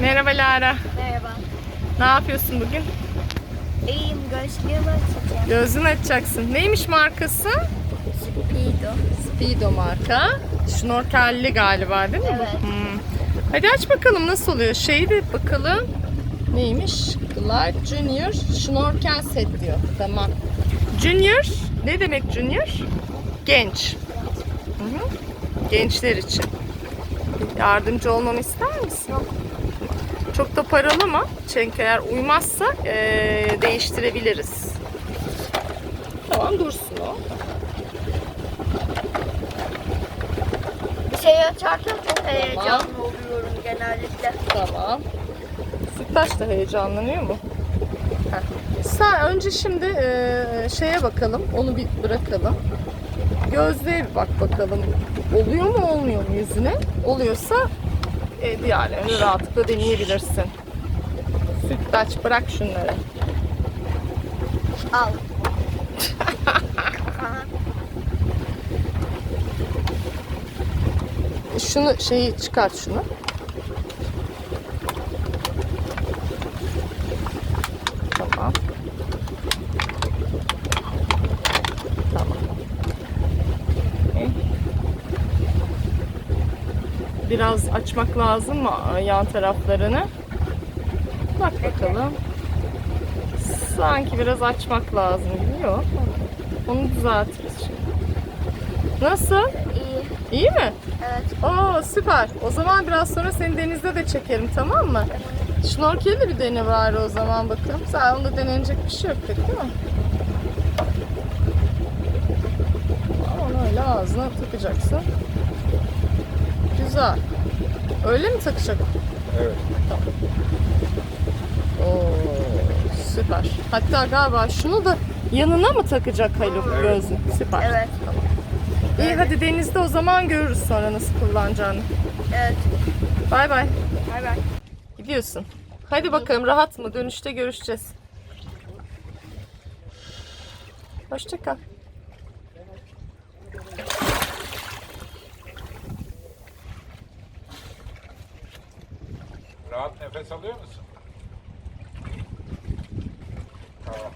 Merhaba Lara. Merhaba. Ne yapıyorsun bugün? İyiyim. Gözlüğümü açacağım. Gözünü açacaksın. Neymiş markası? Speedo. Speedo marka. Şnorkelli galiba değil mi? bu? Evet. Hmm. Hadi aç bakalım nasıl oluyor. Şeyi de bakalım. Neymiş? Glide Junior Şnorkel set diyor. Tamam. Junior. Ne demek Junior? Genç. Hı hı. Gençler için. Yardımcı olmamı ister misin? Yok. Çok da paralı mı? Çünkü eğer uymazsa eee, değiştirebiliriz. Tamam dursun o. Bir şey açarken çok heyecanlı oluyorum genellikle. Tamam. Sütlaç da heyecanlanıyor mu? Heh. Sen önce şimdi eee, şeye bakalım. Onu bir bırakalım. Gözlüğe bir bak bakalım. Oluyor mu olmuyor mu yüzüne? Oluyorsa e, diğerlerini rahatlıkla deneyebilirsin. Sütlaç bırak şunları. Al. Şunu şeyi çıkart şunu. Tamam. Biraz açmak lazım mı yan taraflarını? Bak bakalım. Sanki biraz açmak lazım gibi yok. Onu düzeltiriz şimdi. Nasıl? İyi. İyi mi? Evet. Oo süper. O zaman biraz sonra seni denizde de çekerim tamam mı? Şnorkeli de bir dene bari o zaman bakalım. Sen onda denenecek bir şey yok pek değil mi? Onu öyle ağzına takacaksın. Güzel. Öyle mi takacak? Evet. Oo süper. Hatta galiba şunu da yanına mı takacak Haluk Evet. gözlük? Süper. Evet. İyi hadi denizde o zaman görürüz sonra nasıl kullanacağını. Evet. Bay bay. Bay bay. Gidiyorsun. Hadi bakalım rahat mı? Dönüşte görüşeceğiz. Hoşça Rahat nefes alıyor musun? Tamam.